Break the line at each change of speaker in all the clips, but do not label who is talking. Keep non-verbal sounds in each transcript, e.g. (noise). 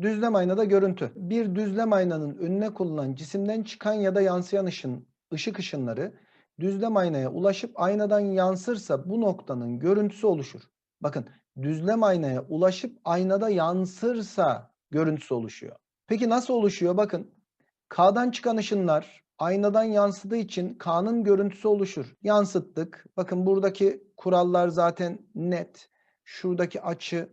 Düzlem aynada görüntü. Bir düzlem aynanın önüne konulan cisimden çıkan ya da yansıyan ışın, ışık ışınları düzlem aynaya ulaşıp aynadan yansırsa bu noktanın görüntüsü oluşur. Bakın düzlem aynaya ulaşıp aynada yansırsa görüntüsü oluşuyor. Peki nasıl oluşuyor? Bakın K'dan çıkan ışınlar aynadan yansıdığı için K'nın görüntüsü oluşur. Yansıttık. Bakın buradaki kurallar zaten net. Şuradaki açı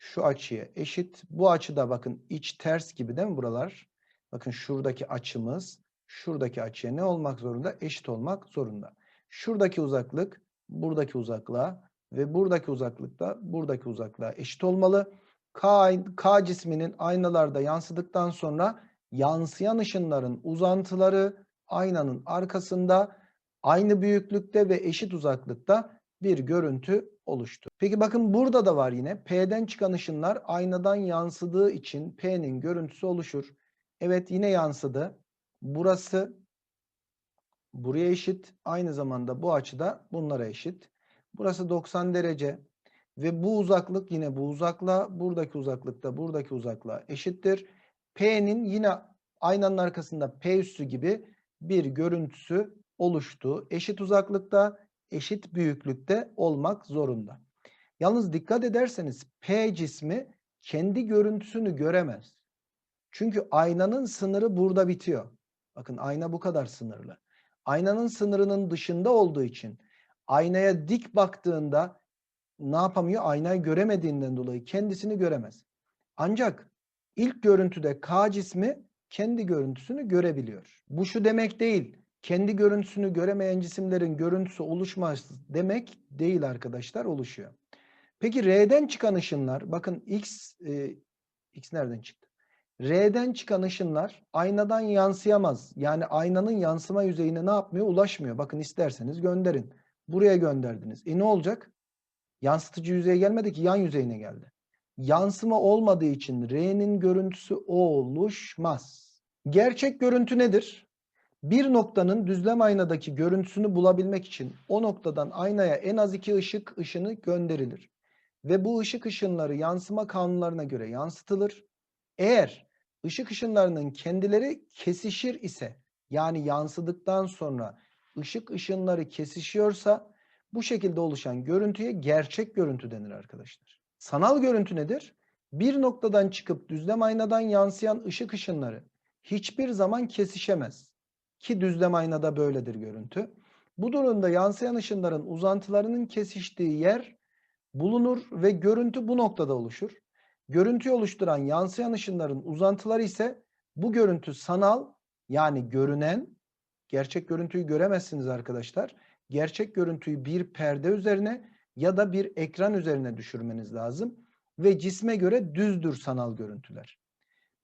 şu açıya eşit. Bu açıda bakın iç ters gibi değil mi buralar? Bakın şuradaki açımız şuradaki açıya ne olmak zorunda? Eşit olmak zorunda. Şuradaki uzaklık buradaki uzaklığa ve buradaki uzaklık da buradaki uzaklığa eşit olmalı. K, K cisminin aynalarda yansıdıktan sonra yansıyan ışınların uzantıları aynanın arkasında aynı büyüklükte ve eşit uzaklıkta bir görüntü oluştu. Peki bakın burada da var yine. P'den çıkan ışınlar aynadan yansıdığı için P'nin görüntüsü oluşur. Evet yine yansıdı. Burası buraya eşit. Aynı zamanda bu açıda bunlara eşit. Burası 90 derece ve bu uzaklık yine bu uzaklığa, buradaki uzaklık da buradaki uzaklığa eşittir. P'nin yine aynanın arkasında P üssü gibi bir görüntüsü oluştu. Eşit uzaklıkta, eşit büyüklükte olmak zorunda. Yalnız dikkat ederseniz P cismi kendi görüntüsünü göremez. Çünkü aynanın sınırı burada bitiyor. Bakın ayna bu kadar sınırlı. Aynanın sınırının dışında olduğu için aynaya dik baktığında ne yapamıyor? Aynayı göremediğinden dolayı kendisini göremez. Ancak ilk görüntüde K cismi kendi görüntüsünü görebiliyor. Bu şu demek değil. Kendi görüntüsünü göremeyen cisimlerin görüntüsü oluşmaz demek değil arkadaşlar oluşuyor. Peki R'den çıkan ışınlar bakın X e, X nereden çıktı? R'den çıkan ışınlar aynadan yansıyamaz. Yani aynanın yansıma yüzeyine ne yapmıyor? Ulaşmıyor. Bakın isterseniz gönderin. Buraya gönderdiniz. E ne olacak? Yansıtıcı yüzeye gelmedi ki yan yüzeyine geldi. Yansıma olmadığı için R'nin görüntüsü oluşmaz. Gerçek görüntü nedir? Bir noktanın düzlem aynadaki görüntüsünü bulabilmek için o noktadan aynaya en az iki ışık ışını gönderilir. Ve bu ışık ışınları yansıma kanunlarına göre yansıtılır. Eğer ışık ışınlarının kendileri kesişir ise yani yansıdıktan sonra ışık ışınları kesişiyorsa bu şekilde oluşan görüntüye gerçek görüntü denir arkadaşlar. Sanal görüntü nedir? Bir noktadan çıkıp düzlem aynadan yansıyan ışık ışınları hiçbir zaman kesişemez. Ki düzlem aynada böyledir görüntü. Bu durumda yansıyan ışınların uzantılarının kesiştiği yer bulunur ve görüntü bu noktada oluşur. Görüntüyü oluşturan yansıyan ışınların uzantıları ise bu görüntü sanal yani görünen, gerçek görüntüyü göremezsiniz arkadaşlar. Gerçek görüntüyü bir perde üzerine ya da bir ekran üzerine düşürmeniz lazım. Ve cisme göre düzdür sanal görüntüler.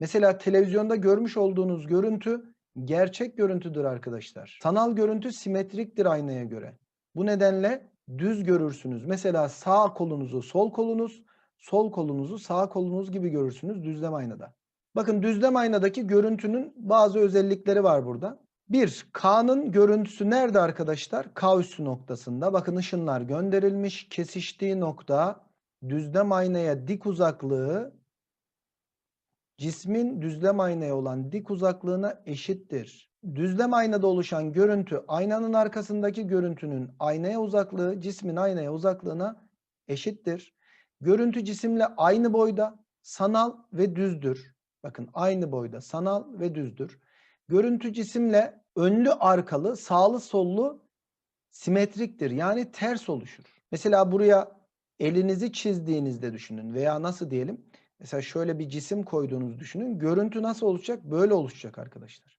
Mesela televizyonda görmüş olduğunuz görüntü gerçek görüntüdür arkadaşlar. Sanal görüntü simetriktir aynaya göre. Bu nedenle düz görürsünüz. Mesela sağ kolunuzu sol kolunuz, sol kolunuzu sağ kolunuz gibi görürsünüz düzlem aynada. Bakın düzlem aynadaki görüntünün bazı özellikleri var burada. Bir, K'nın görüntüsü nerede arkadaşlar? K üssü noktasında. Bakın ışınlar gönderilmiş. Kesiştiği nokta düzlem aynaya dik uzaklığı cismin düzlem aynaya olan dik uzaklığına eşittir. Düzlem aynada oluşan görüntü aynanın arkasındaki görüntünün aynaya uzaklığı cismin aynaya uzaklığına eşittir. Görüntü cisimle aynı boyda, sanal ve düzdür. Bakın aynı boyda, sanal ve düzdür. Görüntü cisimle önlü arkalı, sağlı sollu simetriktir. Yani ters oluşur. Mesela buraya elinizi çizdiğinizde düşünün veya nasıl diyelim? Mesela şöyle bir cisim koyduğunuzu düşünün. Görüntü nasıl oluşacak? Böyle oluşacak arkadaşlar.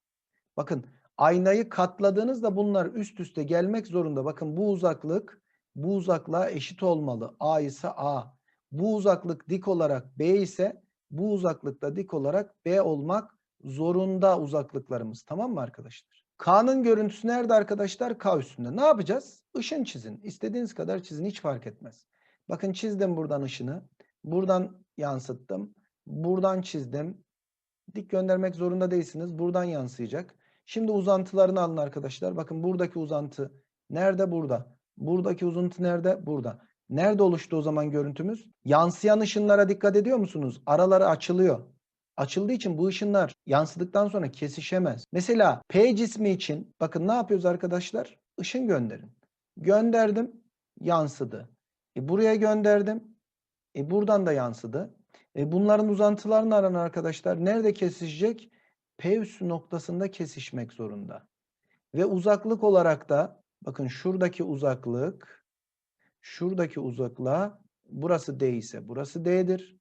Bakın aynayı katladığınızda bunlar üst üste gelmek zorunda. Bakın bu uzaklık bu uzaklığa eşit olmalı. A ise A. Bu uzaklık dik olarak B ise bu uzaklıkta dik olarak B olmak zorunda uzaklıklarımız. Tamam mı arkadaşlar? K'nın görüntüsü nerede arkadaşlar? K üstünde. Ne yapacağız? Işın çizin. İstediğiniz kadar çizin. Hiç fark etmez. Bakın çizdim buradan ışını. Buradan yansıttım. Buradan çizdim. Dik göndermek zorunda değilsiniz. Buradan yansıyacak. Şimdi uzantılarını alın arkadaşlar. Bakın buradaki uzantı nerede? Burada. Buradaki uzantı nerede? Burada. Nerede oluştu o zaman görüntümüz? Yansıyan ışınlara dikkat ediyor musunuz? Araları açılıyor. açıldığı için bu ışınlar yansıdıktan sonra kesişemez. Mesela P cismi için bakın ne yapıyoruz arkadaşlar? Işın gönderin. Gönderdim, yansıdı. E buraya gönderdim. E buradan da yansıdı. E bunların uzantılarını aran arkadaşlar. Nerede kesişecek? P üssü noktasında kesişmek zorunda. Ve uzaklık olarak da bakın şuradaki uzaklık şuradaki uzaklığa burası D ise burası D'dir.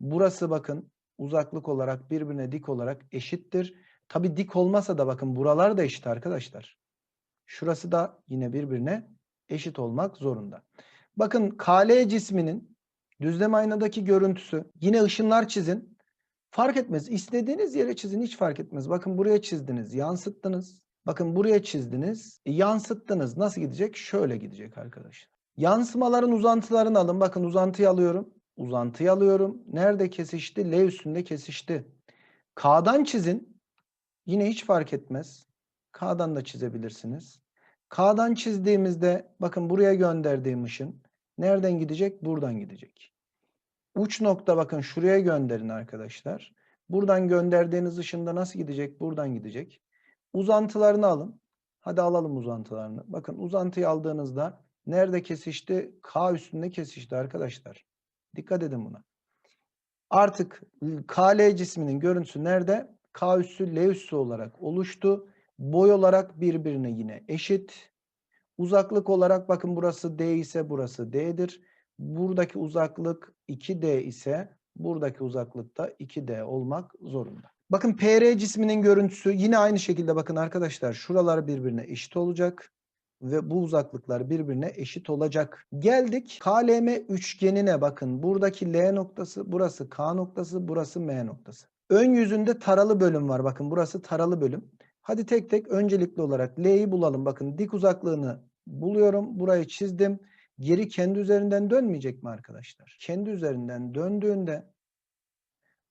Burası bakın uzaklık olarak birbirine dik olarak eşittir. Tabi dik olmasa da bakın buralar da eşit arkadaşlar. Şurası da yine birbirine eşit olmak zorunda. Bakın KL cisminin düzlem aynadaki görüntüsü yine ışınlar çizin. Fark etmez. İstediğiniz yere çizin hiç fark etmez. Bakın buraya çizdiniz, yansıttınız. Bakın buraya çizdiniz, yansıttınız. Nasıl gidecek? Şöyle gidecek arkadaşlar. Yansımaların uzantılarını alın. Bakın uzantıyı alıyorum. Uzantıyı alıyorum. Nerede kesişti? L üstünde kesişti. K'dan çizin. Yine hiç fark etmez. K'dan da çizebilirsiniz. K'dan çizdiğimizde bakın buraya gönderdiğim ışın nereden gidecek? Buradan gidecek. Uç nokta bakın şuraya gönderin arkadaşlar. Buradan gönderdiğiniz ışında nasıl gidecek? Buradan gidecek. Uzantılarını alın. Hadi alalım uzantılarını. Bakın uzantıyı aldığınızda nerede kesişti? K üstünde kesişti arkadaşlar. Dikkat edin buna. Artık KL cisminin görüntüsü nerede? K üssü L üssü olarak oluştu. Boy olarak birbirine yine eşit. Uzaklık olarak bakın burası D ise burası D'dir. Buradaki uzaklık 2D ise buradaki uzaklık da 2D olmak zorunda. Bakın PR cisminin görüntüsü yine aynı şekilde bakın arkadaşlar şuralar birbirine eşit olacak ve bu uzaklıklar birbirine eşit olacak. Geldik KLM üçgenine bakın. Buradaki L noktası, burası K noktası, burası M noktası. Ön yüzünde taralı bölüm var. Bakın burası taralı bölüm. Hadi tek tek öncelikli olarak L'yi bulalım. Bakın dik uzaklığını buluyorum. Burayı çizdim. Geri kendi üzerinden dönmeyecek mi arkadaşlar? Kendi üzerinden döndüğünde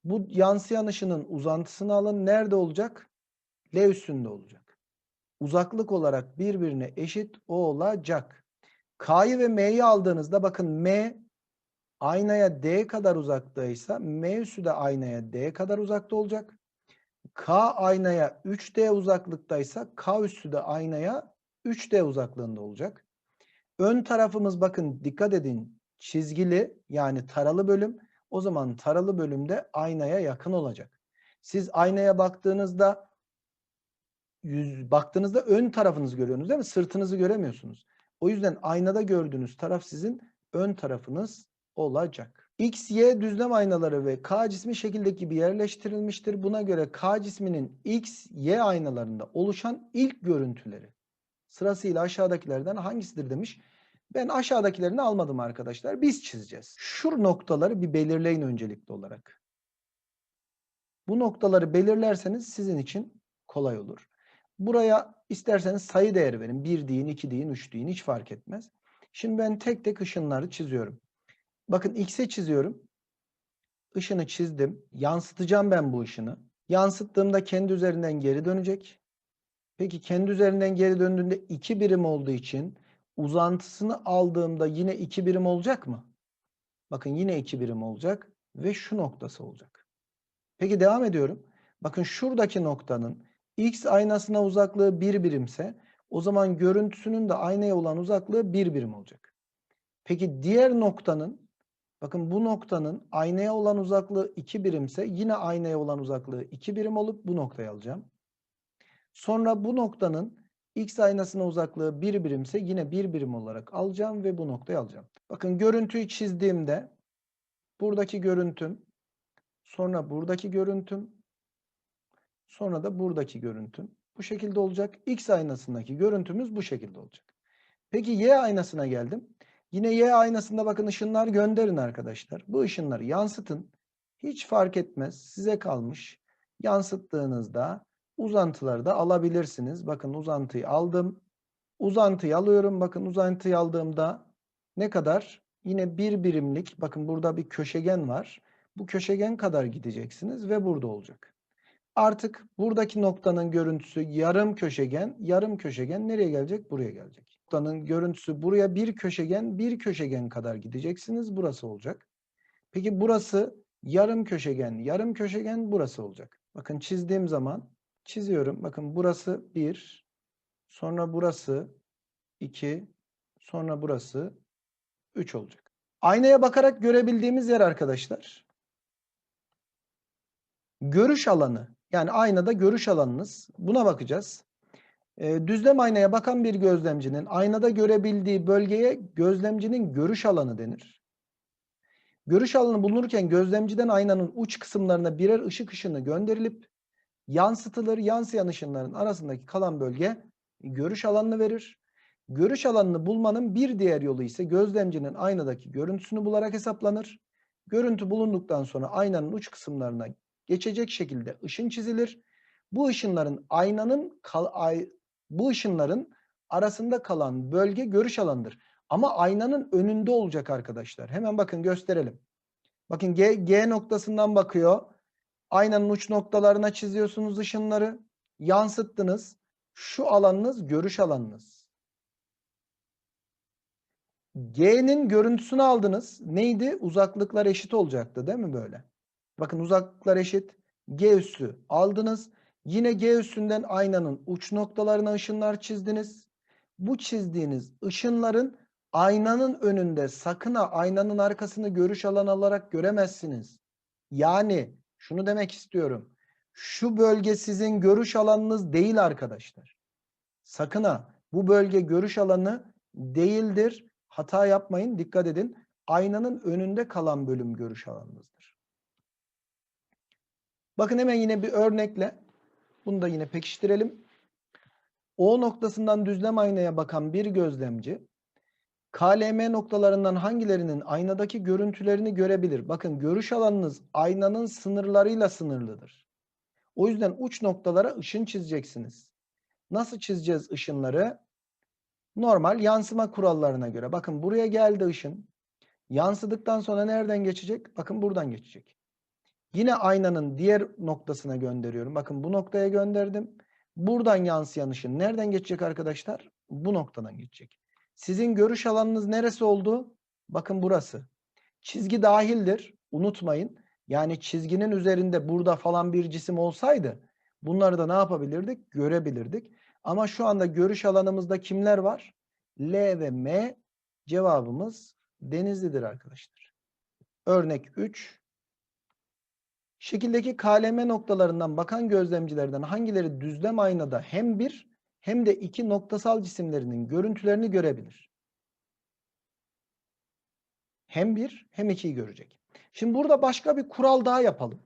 bu yansıyan ışının uzantısını alın. Nerede olacak? L üstünde olacak. Uzaklık olarak birbirine eşit olacak. K'yı ve M'yi aldığınızda bakın M aynaya D kadar uzaktaysa M üssü de aynaya D kadar uzakta olacak. K aynaya 3D uzaklıktaysa K üssü de aynaya 3D uzaklığında olacak. Ön tarafımız bakın dikkat edin çizgili yani taralı bölüm. O zaman taralı bölümde aynaya yakın olacak. Siz aynaya baktığınızda yüz baktığınızda ön tarafınızı görüyorsunuz değil mi? Sırtınızı göremiyorsunuz. O yüzden aynada gördüğünüz taraf sizin ön tarafınız olacak. X, Y düzlem aynaları ve K cismi şekildeki gibi yerleştirilmiştir. Buna göre K cisminin X, Y aynalarında oluşan ilk görüntüleri sırasıyla aşağıdakilerden hangisidir demiş. Ben aşağıdakilerini almadım arkadaşlar. Biz çizeceğiz. Şu noktaları bir belirleyin öncelikli olarak. Bu noktaları belirlerseniz sizin için kolay olur. Buraya isterseniz sayı değeri verin. 1 deyin, 2 deyin, 3 deyin hiç fark etmez. Şimdi ben tek tek ışınları çiziyorum. Bakın X'e çiziyorum. Işını çizdim. Yansıtacağım ben bu ışını. Yansıttığımda kendi üzerinden geri dönecek. Peki kendi üzerinden geri döndüğünde 2 birim olduğu için uzantısını aldığımda yine 2 birim olacak mı? Bakın yine 2 birim olacak ve şu noktası olacak. Peki devam ediyorum. Bakın şuradaki noktanın X aynasına uzaklığı 1 birimse o zaman görüntüsünün de aynaya olan uzaklığı 1 birim olacak. Peki diğer noktanın bakın bu noktanın aynaya olan uzaklığı 2 birimse yine aynaya olan uzaklığı 2 birim olup bu noktayı alacağım. Sonra bu noktanın X aynasına uzaklığı 1 birimse yine 1 birim olarak alacağım ve bu noktayı alacağım. Bakın görüntüyü çizdiğimde buradaki görüntüm, sonra buradaki görüntüm, sonra da buradaki görüntüm bu şekilde olacak. X aynasındaki görüntümüz bu şekilde olacak. Peki Y aynasına geldim. Yine Y aynasında bakın ışınlar gönderin arkadaşlar. Bu ışınları yansıtın. Hiç fark etmez. Size kalmış. Yansıttığınızda uzantıları da alabilirsiniz. Bakın uzantıyı aldım. Uzantıyı alıyorum. Bakın uzantıyı aldığımda ne kadar? Yine bir birimlik. Bakın burada bir köşegen var. Bu köşegen kadar gideceksiniz ve burada olacak. Artık buradaki noktanın görüntüsü yarım köşegen. Yarım köşegen nereye gelecek? Buraya gelecek. Noktanın görüntüsü buraya bir köşegen, bir köşegen kadar gideceksiniz. Burası olacak. Peki burası Yarım köşegen, yarım köşegen burası olacak. Bakın çizdiğim zaman çiziyorum. Bakın burası 1, sonra burası 2, sonra burası 3 olacak. Aynaya bakarak görebildiğimiz yer arkadaşlar. Görüş alanı. Yani aynada görüş alanınız. Buna bakacağız. E, düzlem aynaya bakan bir gözlemcinin aynada görebildiği bölgeye gözlemcinin görüş alanı denir. Görüş alanı bulunurken gözlemciden aynanın uç kısımlarına birer ışık ışını gönderilip yansıtılır. Yansıyan ışınların arasındaki kalan bölge görüş alanını verir. Görüş alanını bulmanın bir diğer yolu ise gözlemcinin aynadaki görüntüsünü bularak hesaplanır. Görüntü bulunduktan sonra aynanın uç kısımlarına geçecek şekilde ışın çizilir. Bu ışınların aynanın kal, ay, bu ışınların arasında kalan bölge görüş alanıdır. Ama aynanın önünde olacak arkadaşlar. Hemen bakın gösterelim. Bakın G, G noktasından bakıyor. Aynanın uç noktalarına çiziyorsunuz ışınları. Yansıttınız. Şu alanınız görüş alanınız. G'nin görüntüsünü aldınız. Neydi? Uzaklıklar eşit olacaktı değil mi böyle? Bakın uzaklıklar eşit. G üssü aldınız. Yine G üstünden aynanın uç noktalarına ışınlar çizdiniz. Bu çizdiğiniz ışınların aynanın önünde sakın ha aynanın arkasını görüş alanı olarak göremezsiniz. Yani şunu demek istiyorum. Şu bölge sizin görüş alanınız değil arkadaşlar. Sakın ha bu bölge görüş alanı değildir. Hata yapmayın, dikkat edin. Aynanın önünde kalan bölüm görüş alanınızdır. Bakın hemen yine bir örnekle bunu da yine pekiştirelim. O noktasından düzlem aynaya bakan bir gözlemci KLM noktalarından hangilerinin aynadaki görüntülerini görebilir? Bakın görüş alanınız aynanın sınırlarıyla sınırlıdır. O yüzden uç noktalara ışın çizeceksiniz. Nasıl çizeceğiz ışınları? Normal yansıma kurallarına göre. Bakın buraya geldi ışın. Yansıdıktan sonra nereden geçecek? Bakın buradan geçecek. Yine aynanın diğer noktasına gönderiyorum. Bakın bu noktaya gönderdim. Buradan yansıyan ışın nereden geçecek arkadaşlar? Bu noktadan geçecek. Sizin görüş alanınız neresi oldu? Bakın burası. Çizgi dahildir. Unutmayın. Yani çizginin üzerinde burada falan bir cisim olsaydı bunları da ne yapabilirdik? Görebilirdik. Ama şu anda görüş alanımızda kimler var? L ve M cevabımız Denizli'dir arkadaşlar. Örnek 3. Şekildeki KLM noktalarından bakan gözlemcilerden hangileri düzlem aynada hem bir hem de iki noktasal cisimlerinin görüntülerini görebilir? Hem bir hem ikiyi görecek. Şimdi burada başka bir kural daha yapalım.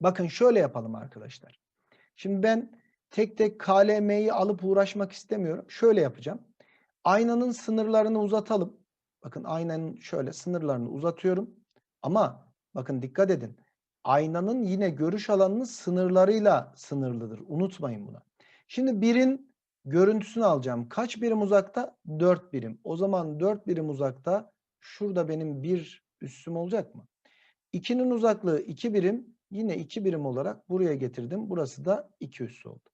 Bakın şöyle yapalım arkadaşlar. Şimdi ben tek tek KLM'yi alıp uğraşmak istemiyorum. Şöyle yapacağım. Aynanın sınırlarını uzatalım. Bakın aynanın şöyle sınırlarını uzatıyorum. Ama bakın dikkat edin. Aynanın yine görüş alanının sınırlarıyla sınırlıdır. Unutmayın bunu. Şimdi birin görüntüsünü alacağım. Kaç birim uzakta? 4 birim. O zaman 4 birim uzakta şurada benim bir üssüm olacak mı? 2'nin uzaklığı 2 birim. Yine 2 birim olarak buraya getirdim. Burası da 2 üssü oldu.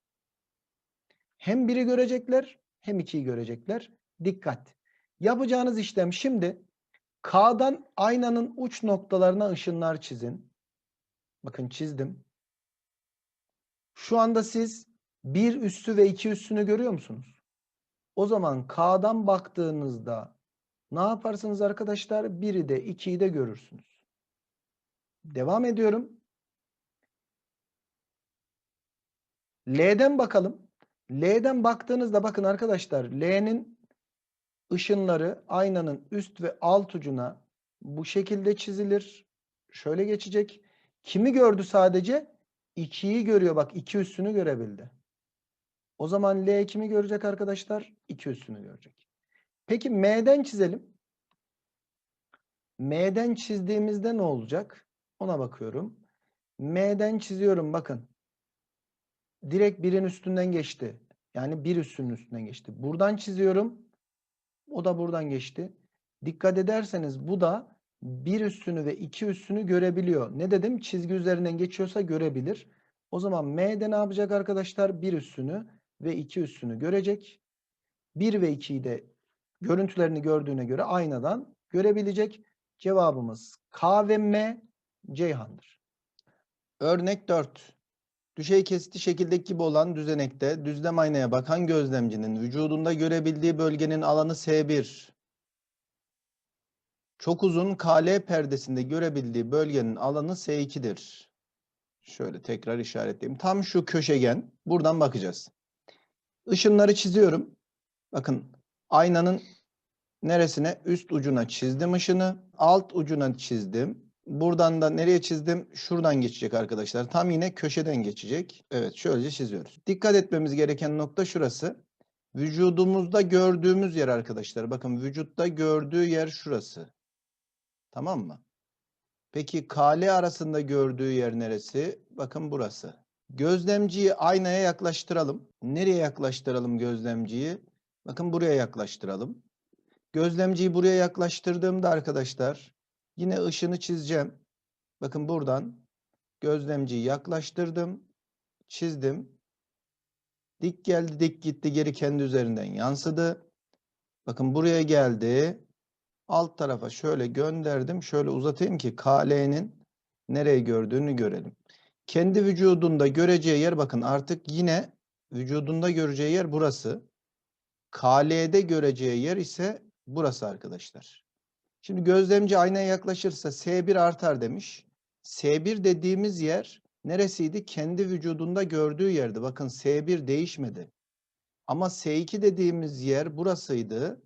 Hem biri görecekler hem 2'yi görecekler. Dikkat. Yapacağınız işlem şimdi K'dan aynanın uç noktalarına ışınlar çizin. Bakın çizdim. Şu anda siz bir üssü ve iki üssünü görüyor musunuz? O zaman K'dan baktığınızda ne yaparsınız arkadaşlar? Biri de ikiyi de görürsünüz. Devam ediyorum. L'den bakalım. L'den baktığınızda bakın arkadaşlar L'nin ışınları aynanın üst ve alt ucuna bu şekilde çizilir. Şöyle geçecek. Kimi gördü sadece? 2'yi görüyor. Bak 2 üstünü görebildi. O zaman L kimi görecek arkadaşlar? 2 üstünü görecek. Peki M'den çizelim. M'den çizdiğimizde ne olacak? Ona bakıyorum. M'den çiziyorum bakın. Direkt birin üstünden geçti. Yani bir üstünün üstünden geçti. Buradan çiziyorum. O da buradan geçti. Dikkat ederseniz bu da bir üstünü ve iki üstünü görebiliyor. Ne dedim? Çizgi üzerinden geçiyorsa görebilir. O zaman M'de ne yapacak arkadaşlar? Bir üstünü ve iki üstünü görecek. 1 ve 2'yi de görüntülerini gördüğüne göre aynadan görebilecek. Cevabımız K ve M Ceyhan'dır. Örnek 4. Düşey kesiti şekildeki gibi olan düzenekte düzlem aynaya bakan gözlemcinin vücudunda görebildiği bölgenin alanı S1. Çok uzun KL perdesinde görebildiği bölgenin alanı S2'dir. Şöyle tekrar işaretleyeyim. Tam şu köşegen. Buradan bakacağız. Işınları çiziyorum. Bakın aynanın neresine? Üst ucuna çizdim ışını. Alt ucuna çizdim. Buradan da nereye çizdim? Şuradan geçecek arkadaşlar. Tam yine köşeden geçecek. Evet şöylece çiziyoruz. Dikkat etmemiz gereken nokta şurası. Vücudumuzda gördüğümüz yer arkadaşlar. Bakın vücutta gördüğü yer şurası. Tamam mı? Peki KL arasında gördüğü yer neresi? Bakın burası. Gözlemciyi aynaya yaklaştıralım. Nereye yaklaştıralım gözlemciyi? Bakın buraya yaklaştıralım. Gözlemciyi buraya yaklaştırdığımda arkadaşlar yine ışını çizeceğim. Bakın buradan gözlemciyi yaklaştırdım. Çizdim. Dik geldi, dik gitti, geri kendi üzerinden yansıdı. Bakın buraya geldi. Alt tarafa şöyle gönderdim. Şöyle uzatayım ki KL'nin nereye gördüğünü görelim. Kendi vücudunda göreceği yer bakın artık yine vücudunda göreceği yer burası. KL'de göreceği yer ise burası arkadaşlar. Şimdi gözlemci aynaya yaklaşırsa S1 artar demiş. S1 dediğimiz yer neresiydi? Kendi vücudunda gördüğü yerdi. Bakın S1 değişmedi. Ama S2 dediğimiz yer burasıydı.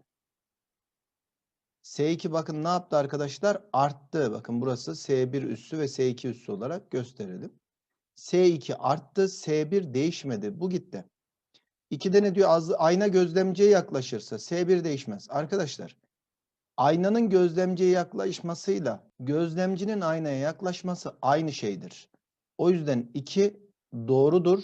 S2 bakın ne yaptı arkadaşlar? Arttı. Bakın burası S1 üssü ve S2 üssü olarak gösterelim. S2 arttı, S1 değişmedi. Bu gitti. 2'de ne diyor? Az, ayna gözlemciye yaklaşırsa S1 değişmez. Arkadaşlar aynanın gözlemciye yaklaşmasıyla gözlemcinin aynaya yaklaşması aynı şeydir. O yüzden 2 doğrudur.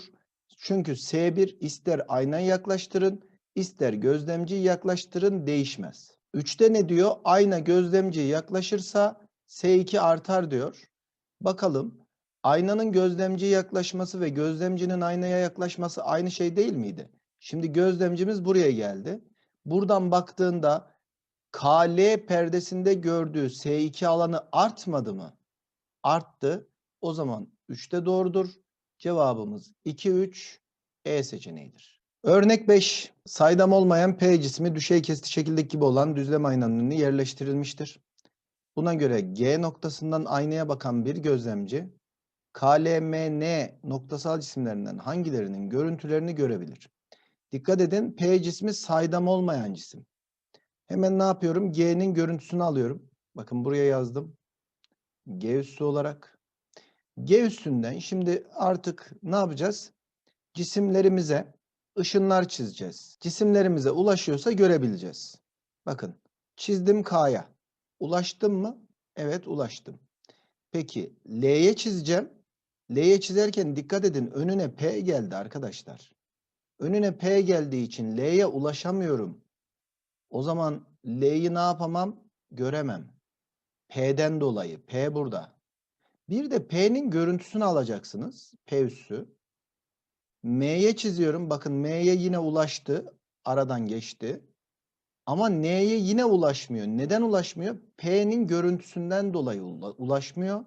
Çünkü S1 ister aynaya yaklaştırın, ister gözlemciyi yaklaştırın değişmez. 3'te ne diyor? Ayna gözlemciye yaklaşırsa S2 artar diyor. Bakalım aynanın gözlemciye yaklaşması ve gözlemcinin aynaya yaklaşması aynı şey değil miydi? Şimdi gözlemcimiz buraya geldi. Buradan baktığında KL perdesinde gördüğü S2 alanı artmadı mı? Arttı. O zaman 3'te doğrudur. Cevabımız 2, 3, E seçeneğidir. Örnek 5. Saydam olmayan P cismi düşey kesiti şekildeki gibi olan düzlem aynanın önüne yerleştirilmiştir. Buna göre G noktasından aynaya bakan bir gözlemci KLMN noktasal cisimlerinden hangilerinin görüntülerini görebilir? Dikkat edin P cismi saydam olmayan cisim. Hemen ne yapıyorum? G'nin görüntüsünü alıyorum. Bakın buraya yazdım. G üssü olarak. G üstünden şimdi artık ne yapacağız? Cisimlerimize ışınlar çizeceğiz. Cisimlerimize ulaşıyorsa görebileceğiz. Bakın çizdim K'ya. Ulaştım mı? Evet ulaştım. Peki L'ye çizeceğim. L'ye çizerken dikkat edin önüne P geldi arkadaşlar. Önüne P geldiği için L'ye ulaşamıyorum. O zaman L'yi ne yapamam? Göremem. P'den dolayı. P burada. Bir de P'nin görüntüsünü alacaksınız. P üssü. M'ye çiziyorum. Bakın M'ye yine ulaştı. Aradan geçti. Ama N'ye yine ulaşmıyor. Neden ulaşmıyor? P'nin görüntüsünden dolayı ulaşmıyor.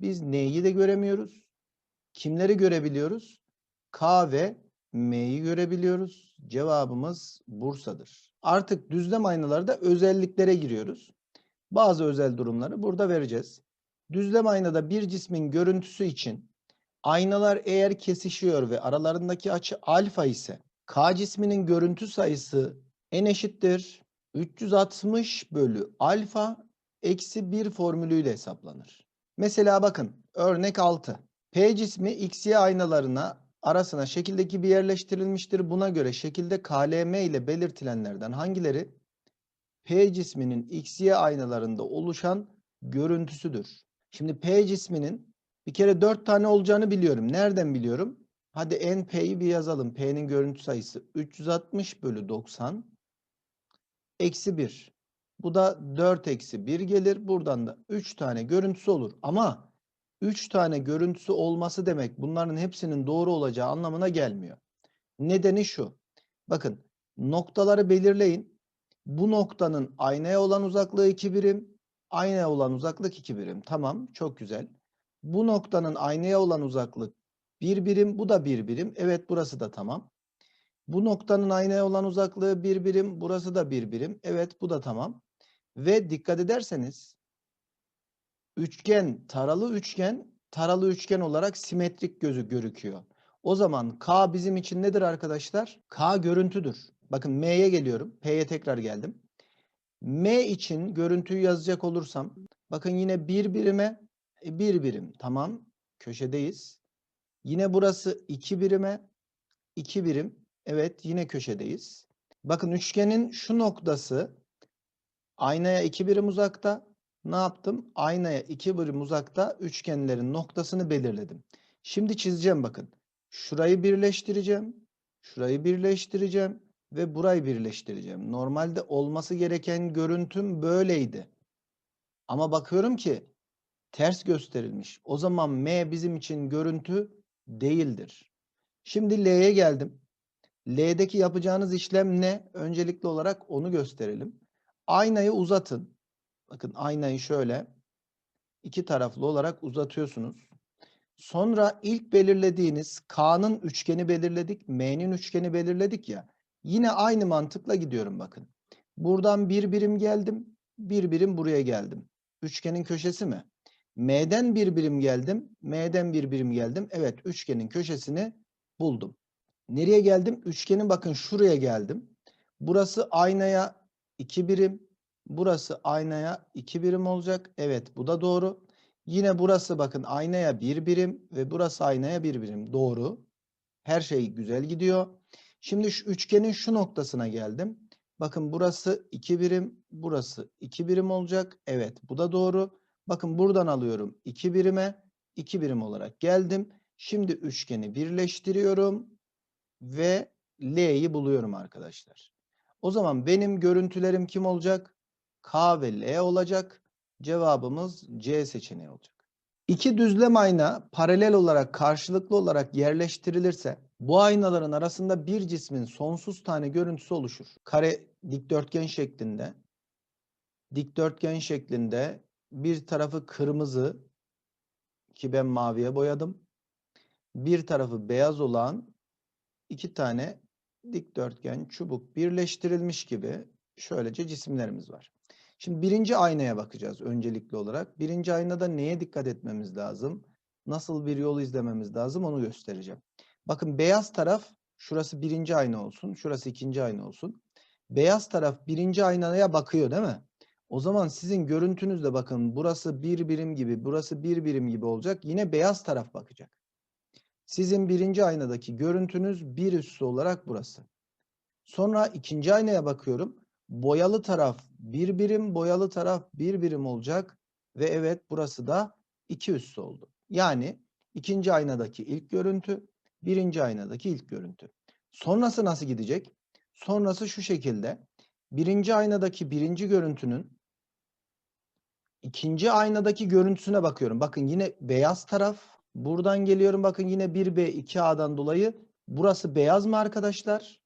Biz N'yi de göremiyoruz. Kimleri görebiliyoruz? K ve M'yi görebiliyoruz. Cevabımız Bursa'dır. Artık düzlem aynalarda özelliklere giriyoruz. Bazı özel durumları burada vereceğiz. Düzlem aynada bir cismin görüntüsü için aynalar eğer kesişiyor ve aralarındaki açı alfa ise K cisminin görüntü sayısı n eşittir 360 bölü alfa eksi 1 formülüyle hesaplanır. Mesela bakın örnek 6. P cismi XY aynalarına arasına şekildeki bir yerleştirilmiştir. Buna göre şekilde KLM ile belirtilenlerden hangileri P cisminin XY aynalarında oluşan görüntüsüdür? Şimdi P cisminin bir kere 4 tane olacağını biliyorum. Nereden biliyorum? Hadi NP'yi bir yazalım. P'nin görüntü sayısı 360 bölü 90 eksi 1. Bu da 4 eksi 1 gelir. Buradan da 3 tane görüntüsü olur. Ama 3 tane görüntüsü olması demek bunların hepsinin doğru olacağı anlamına gelmiyor. Nedeni şu. Bakın noktaları belirleyin. Bu noktanın aynaya olan uzaklığı 2 birim. Aynaya olan uzaklık 2 birim. Tamam çok güzel. Bu noktanın aynaya olan uzaklık bir birim, bu da bir birim. Evet burası da tamam. Bu noktanın aynaya olan uzaklığı bir birim, burası da bir birim. Evet bu da tamam. Ve dikkat ederseniz üçgen, taralı üçgen, taralı üçgen olarak simetrik gözü görüküyor. O zaman K bizim için nedir arkadaşlar? K görüntüdür. Bakın M'ye geliyorum. P'ye tekrar geldim. M için görüntüyü yazacak olursam bakın yine bir birime e, bir birim. Tamam. Köşedeyiz. Yine burası iki birime iki birim. Evet yine köşedeyiz. Bakın üçgenin şu noktası aynaya iki birim uzakta. Ne yaptım? Aynaya iki birim uzakta üçgenlerin noktasını belirledim. Şimdi çizeceğim bakın. Şurayı birleştireceğim. Şurayı birleştireceğim ve burayı birleştireceğim. Normalde olması gereken görüntüm böyleydi. Ama bakıyorum ki ters gösterilmiş. O zaman M bizim için görüntü değildir. Şimdi L'ye geldim. L'deki yapacağınız işlem ne? Öncelikli olarak onu gösterelim. Aynayı uzatın. Bakın aynayı şöyle iki taraflı olarak uzatıyorsunuz. Sonra ilk belirlediğiniz K'nın üçgeni belirledik, M'nin üçgeni belirledik ya. Yine aynı mantıkla gidiyorum bakın. Buradan bir birim geldim, bir birim buraya geldim. Üçgenin köşesi mi? M'den bir birim geldim, M'den bir birim geldim. Evet, üçgenin köşesini buldum. Nereye geldim? Üçgenin bakın şuraya geldim. Burası aynaya iki birim, burası aynaya iki birim olacak. Evet, bu da doğru. Yine burası bakın aynaya bir birim ve burası aynaya bir birim. Doğru. Her şey güzel gidiyor. Şimdi şu üçgenin şu noktasına geldim. Bakın burası iki birim, burası iki birim olacak. Evet, bu da doğru. Bakın buradan alıyorum iki birime, iki birim olarak geldim. Şimdi üçgeni birleştiriyorum ve L'yi buluyorum arkadaşlar. O zaman benim görüntülerim kim olacak? K ve L olacak. Cevabımız C seçeneği olacak. İki düzlem ayna paralel olarak karşılıklı olarak yerleştirilirse bu aynaların arasında bir cismin sonsuz tane görüntüsü oluşur. Kare dikdörtgen şeklinde dikdörtgen şeklinde bir tarafı kırmızı ki ben maviye boyadım. Bir tarafı beyaz olan iki tane dikdörtgen çubuk birleştirilmiş gibi şöylece cisimlerimiz var. Şimdi birinci aynaya bakacağız öncelikli olarak. Birinci aynada neye dikkat etmemiz lazım? Nasıl bir yol izlememiz lazım onu göstereceğim. Bakın beyaz taraf şurası birinci ayna olsun. Şurası ikinci ayna olsun. Beyaz taraf birinci aynaya bakıyor değil mi? O zaman sizin görüntünüzde bakın burası bir birim gibi, burası bir birim gibi olacak. Yine beyaz taraf bakacak. Sizin birinci aynadaki görüntünüz bir üssü olarak burası. Sonra ikinci aynaya bakıyorum. Boyalı taraf bir birim, boyalı taraf bir birim olacak. Ve evet burası da iki üssü oldu. Yani ikinci aynadaki ilk görüntü, birinci aynadaki ilk görüntü. Sonrası nasıl gidecek? Sonrası şu şekilde. Birinci aynadaki birinci görüntünün ikinci aynadaki görüntüsüne bakıyorum. Bakın yine beyaz taraf. Buradan geliyorum bakın yine 1B 2A'dan dolayı. Burası beyaz mı arkadaşlar?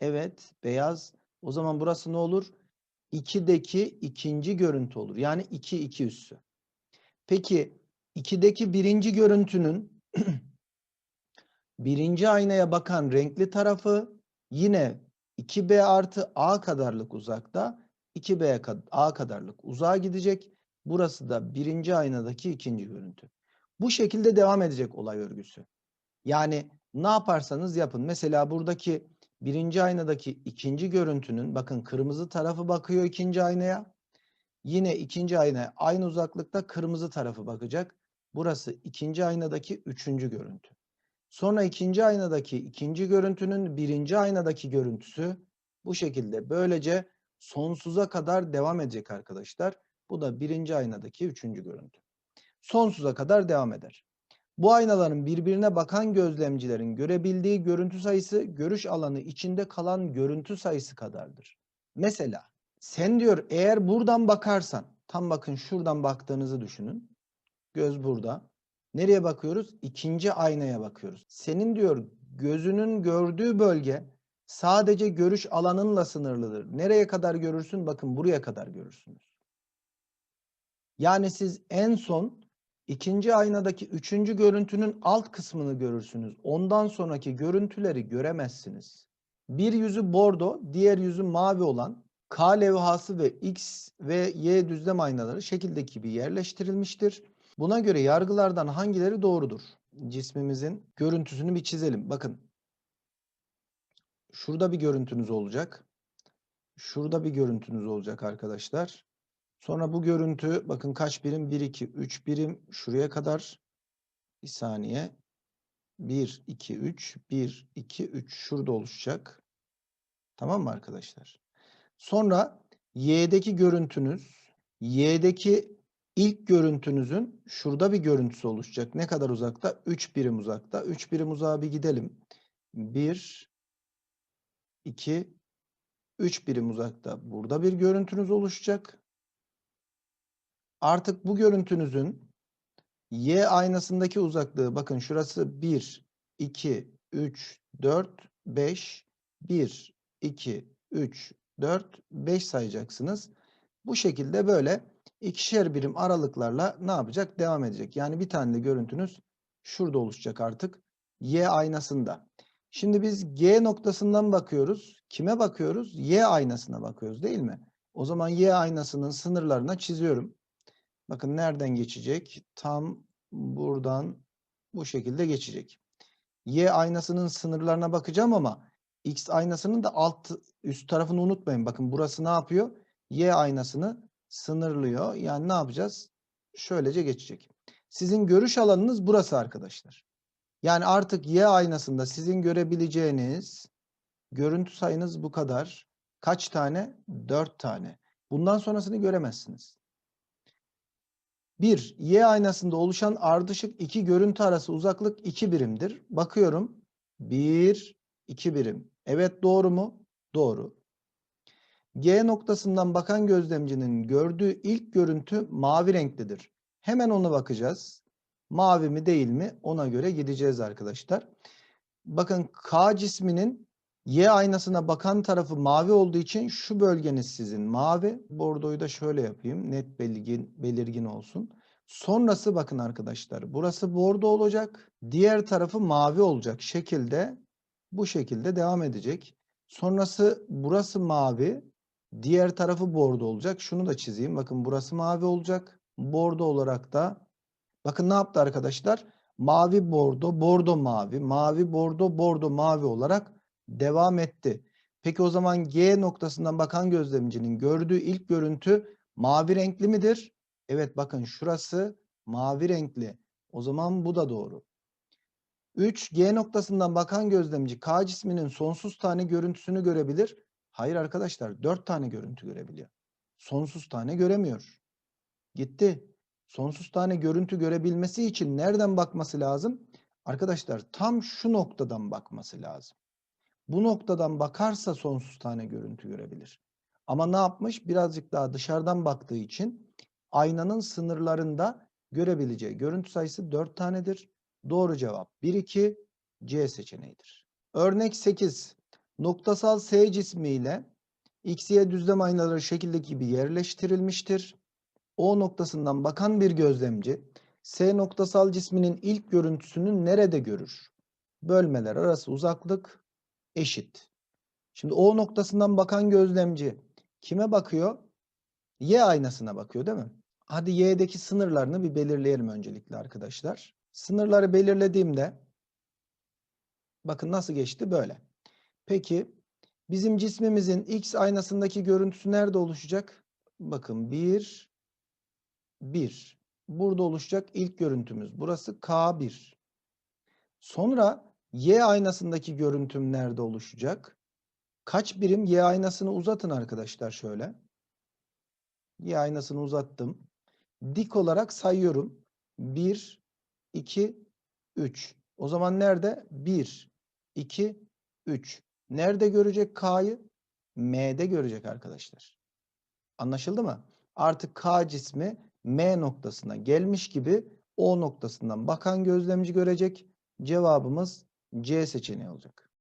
Evet beyaz. O zaman burası ne olur? 2'deki ikinci görüntü olur. Yani 2 2 üssü. Peki 2'deki birinci görüntünün (clears throat) birinci aynaya bakan renkli tarafı yine 2B artı A kadarlık uzakta 2B A kadarlık uzağa gidecek. Burası da birinci aynadaki ikinci görüntü. Bu şekilde devam edecek olay örgüsü. Yani ne yaparsanız yapın. Mesela buradaki birinci aynadaki ikinci görüntünün bakın kırmızı tarafı bakıyor ikinci aynaya. Yine ikinci aynaya aynı uzaklıkta kırmızı tarafı bakacak. Burası ikinci aynadaki üçüncü görüntü. Sonra ikinci aynadaki ikinci görüntünün birinci aynadaki görüntüsü bu şekilde böylece sonsuza kadar devam edecek arkadaşlar. Bu da birinci aynadaki üçüncü görüntü. Sonsuza kadar devam eder. Bu aynaların birbirine bakan gözlemcilerin görebildiği görüntü sayısı görüş alanı içinde kalan görüntü sayısı kadardır. Mesela sen diyor eğer buradan bakarsan tam bakın şuradan baktığınızı düşünün. Göz burada. Nereye bakıyoruz? İkinci aynaya bakıyoruz. Senin diyor gözünün gördüğü bölge sadece görüş alanınla sınırlıdır. Nereye kadar görürsün? Bakın buraya kadar görürsünüz. Yani siz en son İkinci aynadaki üçüncü görüntünün alt kısmını görürsünüz. Ondan sonraki görüntüleri göremezsiniz. Bir yüzü bordo, diğer yüzü mavi olan K levhası ve X ve Y düzlem aynaları şekildeki gibi yerleştirilmiştir. Buna göre yargılardan hangileri doğrudur? Cismimizin görüntüsünü bir çizelim. Bakın. Şurada bir görüntünüz olacak. Şurada bir görüntünüz olacak arkadaşlar. Sonra bu görüntü bakın kaç birim? 1, 2, 3 birim şuraya kadar. Bir saniye. 1, 2, 3, 1, 2, 3 şurada oluşacak. Tamam mı arkadaşlar? Sonra Y'deki görüntünüz, Y'deki ilk görüntünüzün şurada bir görüntüsü oluşacak. Ne kadar uzakta? 3 birim uzakta. 3 birim uzağa bir gidelim. 1, 2, 3 birim uzakta. Burada bir görüntünüz oluşacak. Artık bu görüntünüzün Y aynasındaki uzaklığı bakın şurası 1, 2, 3, 4, 5, 1, 2, 3, 4, 5 sayacaksınız. Bu şekilde böyle ikişer birim aralıklarla ne yapacak? Devam edecek. Yani bir tane de görüntünüz şurada oluşacak artık. Y aynasında. Şimdi biz G noktasından bakıyoruz. Kime bakıyoruz? Y aynasına bakıyoruz değil mi? O zaman Y aynasının sınırlarına çiziyorum. Bakın nereden geçecek? Tam buradan bu şekilde geçecek. Y aynasının sınırlarına bakacağım ama X aynasının da alt üst tarafını unutmayın. Bakın burası ne yapıyor? Y aynasını sınırlıyor. Yani ne yapacağız? Şöylece geçecek. Sizin görüş alanınız burası arkadaşlar. Yani artık Y aynasında sizin görebileceğiniz görüntü sayınız bu kadar. Kaç tane? 4 tane. Bundan sonrasını göremezsiniz. 1. Y aynasında oluşan ardışık iki görüntü arası uzaklık 2 birimdir. Bakıyorum. 1, 2 birim. Evet doğru mu? Doğru. G noktasından bakan gözlemcinin gördüğü ilk görüntü mavi renklidir. Hemen ona bakacağız. Mavi mi değil mi? Ona göre gideceğiz arkadaşlar. Bakın K cisminin Y aynasına bakan tarafı mavi olduğu için şu bölgeniz sizin mavi. Bordoyu da şöyle yapayım. Net belirgin, belirgin olsun. Sonrası bakın arkadaşlar. Burası bordo olacak. Diğer tarafı mavi olacak şekilde bu şekilde devam edecek. Sonrası burası mavi. Diğer tarafı bordo olacak. Şunu da çizeyim. Bakın burası mavi olacak. Bordo olarak da bakın ne yaptı arkadaşlar? Mavi bordo, bordo mavi, mavi bordo, bordo mavi olarak devam etti. Peki o zaman G noktasından bakan gözlemcinin gördüğü ilk görüntü mavi renkli midir? Evet bakın şurası mavi renkli. O zaman bu da doğru. 3. G noktasından bakan gözlemci K cisminin sonsuz tane görüntüsünü görebilir. Hayır arkadaşlar 4 tane görüntü görebiliyor. Sonsuz tane göremiyor. Gitti. Sonsuz tane görüntü görebilmesi için nereden bakması lazım? Arkadaşlar tam şu noktadan bakması lazım. Bu noktadan bakarsa sonsuz tane görüntü görebilir. Ama ne yapmış? Birazcık daha dışarıdan baktığı için aynanın sınırlarında görebileceği görüntü sayısı 4 tanedir. Doğru cevap 1 2 C seçeneğidir. Örnek 8. Noktasal S cismi ile X, Y düzlem aynaları şekildeki gibi yerleştirilmiştir. O noktasından bakan bir gözlemci S noktasal cisminin ilk görüntüsünü nerede görür? Bölmeler arası uzaklık eşit. Şimdi O noktasından bakan gözlemci kime bakıyor? Y aynasına bakıyor değil mi? Hadi Y'deki sınırlarını bir belirleyelim öncelikle arkadaşlar. Sınırları belirlediğimde bakın nasıl geçti böyle. Peki bizim cismimizin X aynasındaki görüntüsü nerede oluşacak? Bakın 1 1. Burada oluşacak ilk görüntümüz. Burası K1. Sonra Y aynasındaki görüntüm nerede oluşacak? Kaç birim Y aynasını uzatın arkadaşlar şöyle. Y aynasını uzattım. Dik olarak sayıyorum. 1, 2, 3. O zaman nerede? 1, 2, 3. Nerede görecek K'yı? M'de görecek arkadaşlar. Anlaşıldı mı? Artık K cismi M noktasına gelmiş gibi O noktasından bakan gözlemci görecek. Cevabımız C seçeneği olacak.